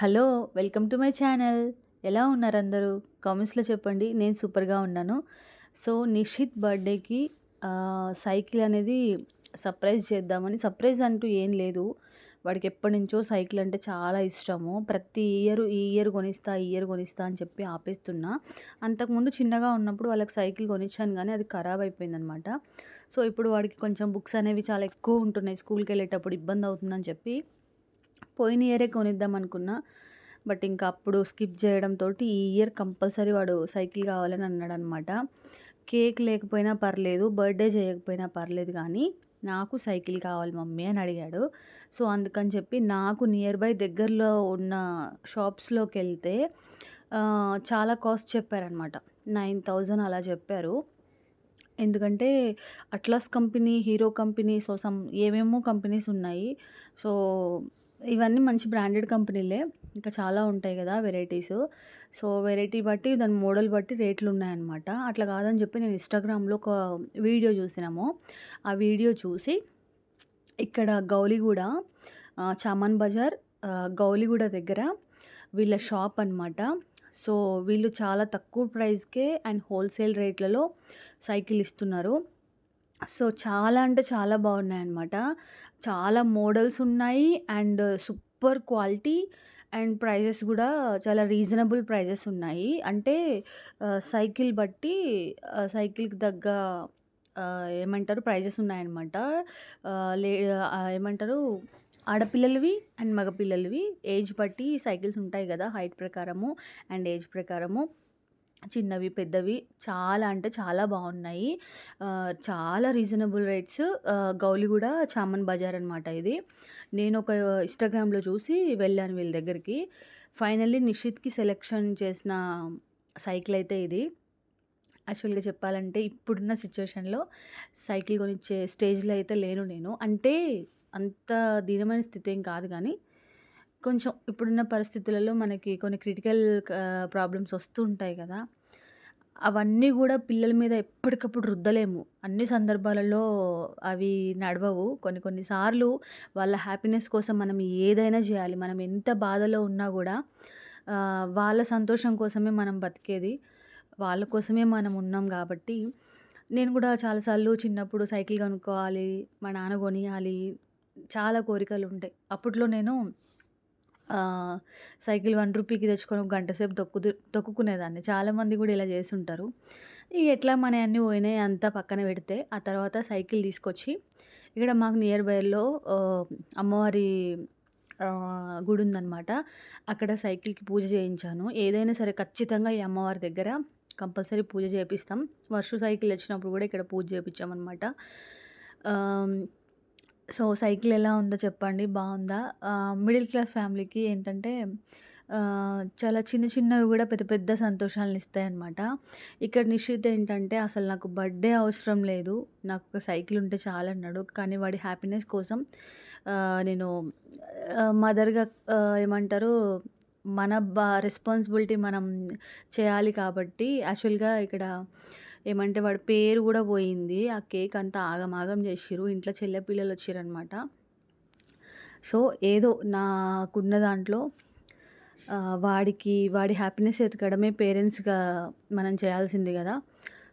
Hello welcome to my channel. ఎలా ఉన్నారు అందరూ కామెంట్స్లో చెప్పండి. నేను సూపర్గా ఉన్నాను. సో నిషిత్ బర్త్డేకి సైకిల్ అనేది సర్ప్రైజ్ చేద్దామని సర్ప్రైజ్ అంటూ ఏం లేదు. వాడికి ఎప్పటి నుంచో సైకిల్ అంటే చాలా ఇష్టము. ప్రతి ఇయర్ ఈ ఇయర్ కొనిస్తా ఈ ఇయర్ కొనిస్తా అని చెప్పి ఆపేస్తున్నా. అంతకుముందు చిన్నగా ఉన్నప్పుడు వాళ్ళకి సైకిల్ కొనిచ్చాను కానీ అది ఖరాబ్ అయిపోయిందనమాట. సో ఇప్పుడు వాడికి కొంచెం బుక్స్ అనేవి చాలా ఎక్కువ ఉంటున్నాయి. స్కూల్కి వెళ్ళేటప్పుడు ఇబ్బంది అవుతుందని చెప్పి పోయిన ఇయరే కొనిద్దాం అనుకున్నా. బట్ ఇంకా అప్పుడు స్కిప్ చేయడంతో ఈ ఇయర్ కంపల్సరీ వాడు సైకిల్ కావాలని అన్నాడు అనమాట కేక్ లేకపోయినా పర్లేదు బర్త్డే చేయకపోయినా పర్లేదు కానీ నాకు సైకిల్ కావాలి మమ్మీ అని అడిగాడు. సో అందుకని చెప్పి నాకు నియర్ బై దగ్గరలో ఉన్న షాప్స్లోకి వెళ్తే చాలా కాస్ట్ చెప్పారనమాట. నైన్ థౌజండ్ అలా చెప్పారు. ఎందుకంటే Atlas company Hero company so some ఏమేమో కంపెనీస్ ఉన్నాయి. సో ఇవన్నీ మంచి బ్రాండెడ్ కంపెనీలే. ఇంకా చాలా ఉంటాయి కదా వెరైటీస్. సో వెరైటీ బట్టి దాని మోడల్ బట్టి రేట్లు ఉన్నాయన్నమాట అట్లా కాదని చెప్పి నేను ఇన్స్టాగ్రామ్లో ఒక వీడియో చూసినాము. ఆ వీడియో చూసి ఇక్కడ గౌలిగూడ చామన్ బజార్ గౌలిగూడ దగ్గర వీళ్ళ షాప్ అనమాట సో వీళ్ళు చాలా తక్కువ ప్రైస్కే అండ్ హోల్సేల్ రేట్లలో సైకిల్ ఇస్తున్నారు. సో చాలా అంటే చాలా బాగున్నాయి అనమాట చాలా మోడల్స్ ఉన్నాయి and super quality and prices కూడా చాలా రీజనబుల్ ప్రైజెస్ ఉన్నాయి. అంటే సైకిల్ బట్టి సైకిల్కి తగ్గ ఏమంటారు ప్రైజెస్ ఉన్నాయన్నమాట. లే ఏమంటారు ఆడపిల్లలవి అండ్ మగపిల్లలవి. ఏజ్ బట్టి సైకిల్స్ ఉంటాయి కదా హైట్ ప్రకారము అండ్ ఏజ్ ప్రకారము. చిన్నవి పెద్దవి చాలా అంటే చాలా బాగున్నాయి. చాలా రీజనబుల్ రేట్స్. గౌలిగూడ చామన్ బజార్ అనమాట ఇది. నేను ఒక ఇన్స్టాగ్రామ్లో చూసి వెళ్ళాను వీళ్ళ దగ్గరికి. ఫైనల్లీ నిషిత్కి సెలెక్షన్ చేసిన సైకిల్ అయితే ఇది. యాక్చువల్గా చెప్పాలంటే ఇప్పుడున్న సిచ్యువేషన్లో సైకిల్ కొనిచ్చే స్టేజ్లో అయితే లేను నేను. అంటే అంత దీనమైన స్థితి ఏం కాదు కానీ కొంచెం ఇప్పుడున్న పరిస్థితులలో మనకి కొన్ని క్రిటికల్ ప్రాబ్లమ్స్ వస్తూ ఉంటాయి కదా. అవన్నీ కూడా పిల్లల మీద ఎప్పటికప్పుడు రుద్దలేము. అన్ని సందర్భాలలో అవి నడవవు. కొన్ని కొన్ని సార్లు వాళ్ళ హ్యాపీనెస్ కోసం మనం ఏదైనా చేయాలి. మనం ఎంత బాధలో ఉన్నా కూడా వాళ్ళ సంతోషం కోసమే మనం బతికేది. వాళ్ళ కోసమే మనం ఉన్నాం కాబట్టి నేను కూడా చాలాసార్లు చిన్నప్పుడు సైకిల్ కొనుక్కోవాలి మా నాన్న కొనియాలి చాలా కోరికలు ఉంటాయి. అప్పట్లో నేను సైకిల్ వన్ రూపీకి తెచ్చుకొని ఒక గంట సేపు తొక్కు తొక్కుకునేదాన్ని. చాలామంది కూడా ఇలా చేసి ఉంటారు ఇక ఎట్లా మన అన్నీ పోయినాయి అంతా పక్కన పెడితే ఆ తర్వాత సైకిల్ తీసుకొచ్చి ఇక్కడ మాకు నియర్ బైలో అమ్మవారి గుడి ఉందనమాట అక్కడ సైకిల్కి పూజ చేయించాను. ఏదైనా సరే ఖచ్చితంగా ఈ అమ్మవారి దగ్గర కంపల్సరీ పూజ చేపిస్తాం. వర్ష సైకిల్ వచ్చినప్పుడు కూడా ఇక్కడ పూజ చేయించామన్నమాట సో సైకిల్ ఎలా ఉందో చెప్పండి. బాగుందా? మిడిల్ క్లాస్ ఫ్యామిలీకి ఏంటంటే చాలా చిన్న చిన్నవి కూడా పెద్ద పెద్ద సంతోషాలను ఇస్తాయన్నమాట. ఇక్కడ నిశ్చిత ఏంటంటే అసలు నాకు బర్త్డే అవసరం లేదు. నాకు ఒక సైకిల్ ఉంటే చాలు అన్నాడు. కానీ వాడి హ్యాపీనెస్ కోసం నేను మదర్గా ఏమంటారు మన బా రెస్పాన్సిబిలిటీ మనం చేయాలి కాబట్టి యాక్చువల్గా ఇక్కడ ఏమంటే వాడి పేరు కూడా పోయింది. ఆ కేక్ అంతా ఆగమాగం చేసిరు ఇంట్లో చెల్లె పిల్లలు వచ్చిరనమాట సో ఏదో నాకున్న దాంట్లో వాడికి వాడి హ్యాపీనెస్ ఎతకడమే పేరెంట్స్గా మనం చేయాల్సింది కదా.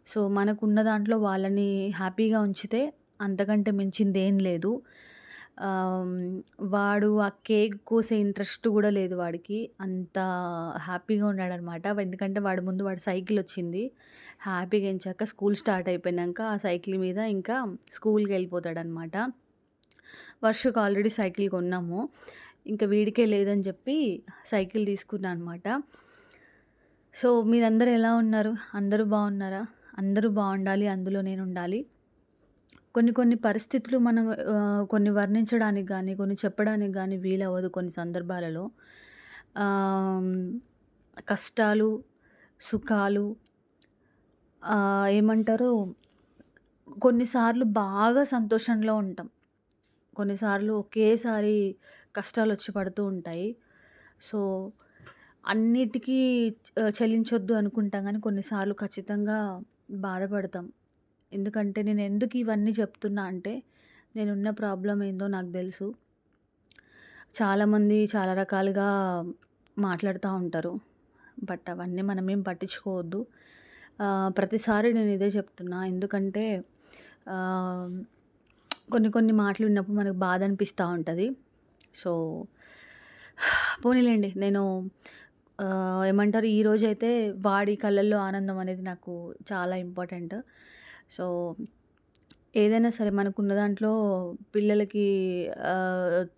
సో మనకున్న దాంట్లో వాళ్ళని హ్యాపీగా ఉంచితే అంతకంటే మించింది ఏం లేదు. వాడు ఆ కేక్ కోసే ఇంట్రెస్ట్ కూడా లేదు వాడికి. అంత హ్యాపీగా ఉన్నాడనమాట. ఎందుకంటే వాడి ముందు వాడి సైకిల్ వచ్చింది. హ్యాపీగా ఎంచాక స్కూల్ స్టార్ట్ అయిపోయినాక ఆ సైకిల్ మీద ఇంకా స్కూల్కి వెళ్ళిపోతాడనమాట. వర్షకు ఆల్రెడీ సైకిల్ కొన్నాము. ఇంకా వీడికే లేదని చెప్పి సైకిల్ తీసుకున్నా అనమాట. సో మీరందరూ ఎలా ఉన్నారు? అందరూ బాగున్నారా? అందరూ బాగుండాలి అందులో నేను ఉండాలి. కొన్ని కొన్ని పరిస్థితులు మనం కొన్ని వర్ణించడానికి కానీ కొన్ని చెప్పడానికి కానీ వీలవ్వదు కొన్ని సందర్భాలలో. కష్టాలు సుఖాలు ఏమంటారు? కొన్నిసార్లు బాగా సంతోషంలో ఉంటాం. కొన్నిసార్లు ఒకేసారి కష్టాలు వచ్చి పడుతూ ఉంటాయి. సో అన్నిటికీ చెల్లించొద్దు అనుకుంటాం కానీ కొన్నిసార్లు ఖచ్చితంగా బాధపడతాం. ఎందుకంటే నేను ఎందుకు ఇవన్నీ చెప్తున్నా అంటే నేనున్న ప్రాబ్లం ఏందో నాకు తెలుసు చాలామంది చాలా రకాలుగా మాట్లాడుతూ ఉంటారు. బట్ అవన్నీ మనమేం పట్టించుకోవద్దు. ప్రతిసారి నేను ఇదే చెప్తున్నా. ఎందుకంటే కొన్ని కొన్ని మాటలు విన్నప్పుడు మనకు బాధ అనిపిస్తూ ఉంటుంది సో, పోనీలేండి నేను ఏమంటారు ఈరోజు అయితే వాడి కళ్ళల్లో ఆనందం అనేది నాకు చాలా ఇంపార్టెంట్. సో, ఏదైనా సరే మనకున్న దాంట్లో పిల్లలకి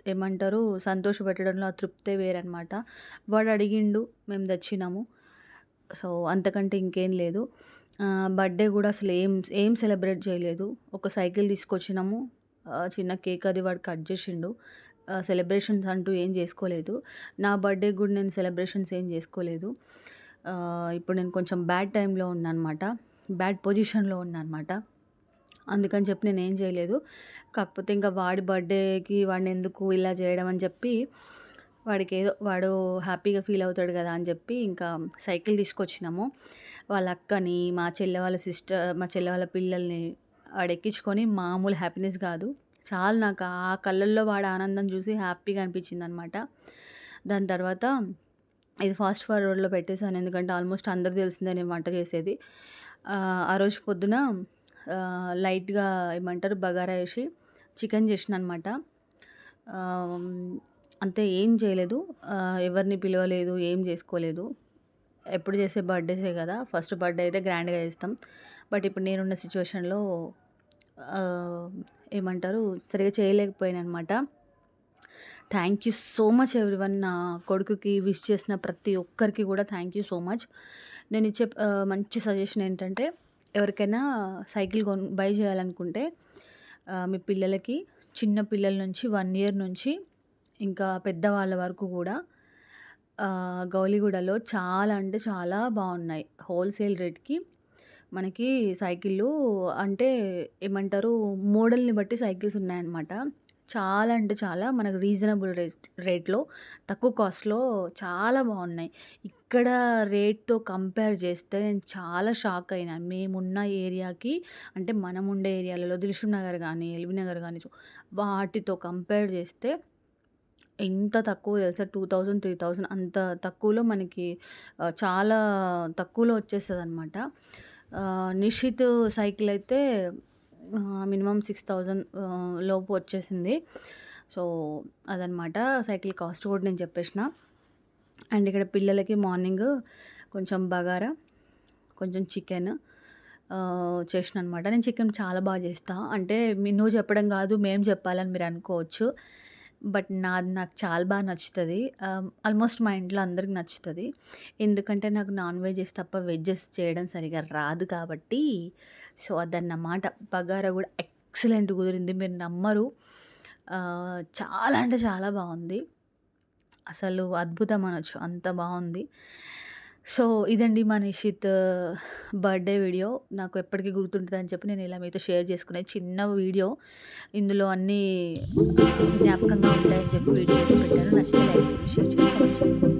ఏమంటారు ఏమంటారు సంతోషపెట్టడంలో ఆ తృప్తే వేరనమాట. వాడు అడిగిండు. మేము తెచ్చినాము. సో, అంతకంటే ఇంకేం లేదు. బర్త్‌డే కూడా అసలు ఏం ఏం సెలబ్రేట్ చేయలేదు. ఒక సైకిల్ తీసుకొచ్చినాము. చిన్న కేక్ అది వాడు కట్ చేసిండు సెలబ్రేషన్స్ అంటూ ఏం చేసుకోలేదు నా బర్త్డే కూడా నేను సెలబ్రేషన్స్ ఏం చేసుకోలేదు ఇప్పుడు నేను కొంచెం బ్యాడ్ టైంలో ఉన్నా అనమాట. బ్యాడ్ పొజిషన్‌లో ఉన్నా అనమాట. అందుకని చెప్పి నేను ఏం చేయలేదు. కాకపోతే ఇంకా వాడి బర్త్‌డేకి వాడిని ఎందుకు ఇలా చేయడం అని చెప్పి వాడికి ఏదో వాడు హ్యాపీగా ఫీల్ అవుతాడు కదా అని చెప్పి ఇంకా సైకిల్ తీసుకొచ్చినాము. వాళ్ళ అక్కని, మా చెల్లె వాళ్ళ సిస్టర్ మా చెల్లె వాళ్ళ పిల్లల్ని ఆడెక్కించుకొని మామూలు హ్యాపీనెస్ కాదు చాలా నాకు ఆ కళ్ళల్లో వాడి ఆనందం చూసి హ్యాపీగా అనిపించిందనమాట. దాని తర్వాత ఇది ఫాస్ట్ ఫార్వర్డ్‌లో పెట్టేసాను. ఎందుకంటే ఆల్మోస్ట్ అందరికి తెలిసిందే నేను వంట చేసేది. ఆ రోజు పొద్దున లైట్‌గా ఏమంటారు బగారా వేసి చికెన్ చేసిన అనమాట. అంతే ఏం చేయలేదు. ఎవరిని పిలవలేదు. ఏం చేసుకోలేదు. ఎప్పుడు చేసే బర్త్‌డేసే కదా ఫస్ట్ బర్త్‌డే అయితే గ్రాండ్‌గా చేస్తాం. బట్ ఇప్పుడు నేనున్న సిచ్యువేషన్లో ఏమంటారు ఏమంటారు సరిగ్గా చేయలేకపోయాననమాట. Thank you so much everyone. నా కొడుకుకి విష్ చేసిన ప్రతి ఒక్కరికి కూడా థ్యాంక్ యూ సో మచ్. నేను ఇచ్చే మంచి సజెషన్ ఏంటంటే ఎవరికైనా సైకిల్ కొన్ బై చేయాలనుకుంటే మీ పిల్లలకి చిన్న పిల్లల నుంచి వన్ ఇయర్ నుంచి ఇంకా పెద్దవాళ్ళ వరకు కూడా గౌలిగూడలో చాలా అంటే చాలా బాగున్నాయి హోల్‌సేల్ రేట్‌కి మనకి సైకిళ్ళు అంటే ఏమంటారు మోడల్‌ని బట్టి సైకిల్స్ ఉన్నాయన్నమాట. చాలా అంటే చాలా మనకు రీజనబుల్ రేట్ రేట్‌లో తక్కువ కాస్ట్‌లో చాలా బాగున్నాయి ఇక్కడ రేట్‌తో కంపేర్ చేస్తే నేను చాలా షాక్ అయినా. మేమున్న ఏరియాకి అంటే మనం ఉండే ఏరియాలలో దిల్‌సుఖ్ నగర్ కానీ ఎల్బీ నగర్ కానీ వాటితో కంపేర్ చేస్తే ఎంత తక్కువ తెలుసా? 2000, 3000 అంత తక్కువలో మనకి చాలా తక్కువలో వచ్చేస్తుంది అనమాట నిషిత్ సైకిల్ అయితే మినిమం మినిమమ్ 6000 ఆహ్, లోపు వచ్చేసింది. సో, అదనమాట. సైకిల్ కాస్ట్ కూడా నేను చెప్పేసిన. అండ్ ఇక్కడ పిల్లలకి మార్నింగ్ కొంచెం బగారా, కొంచెం చికెన్ చేసిన అనమాట. నేను చికెన్ చాలా బాగా చేస్తా. అంటే నువ్వు చెప్పడం కాదు మేము చెప్పాలని మీరు అనుకోవచ్చు. బట్ నాది నాకు చాలా బాగా నచ్చుతుంది ఆల్మోస్ట్ మా ఇంట్లో అందరికి నచ్చుతుంది ఎందుకంటే నాకు నాన్ వెజెస్ తప్ప వెజ్జెస్ చేయడం సరిగ్గా రాదు కాబట్టి సో, అదన్నమాట. బగారా కూడా ఎక్సలెంట్ కుదిరింది. మీరు నమ్మరు. చాలా అంటే చాలా బాగుంది అసలు అద్భుతం అనొచ్చు. అంత బాగుంది సో, ఇదండి మా నిషిత్ బర్త్‌డే వీడియో. నాకు ఎప్పటికీ గుర్తుంటుందని చెప్పి నేను ఇలా మీతో షేర్ చేసుకునే చిన్న వీడియో. ఇందులో అన్నీ జ్ఞాపకంగా ఉంటాయని చెప్పి వీడియోస్ పెట్టాను. నచ్చితే లైక్ చేయండి, షేర్ చేయండి, కామెంట్ చేయండి.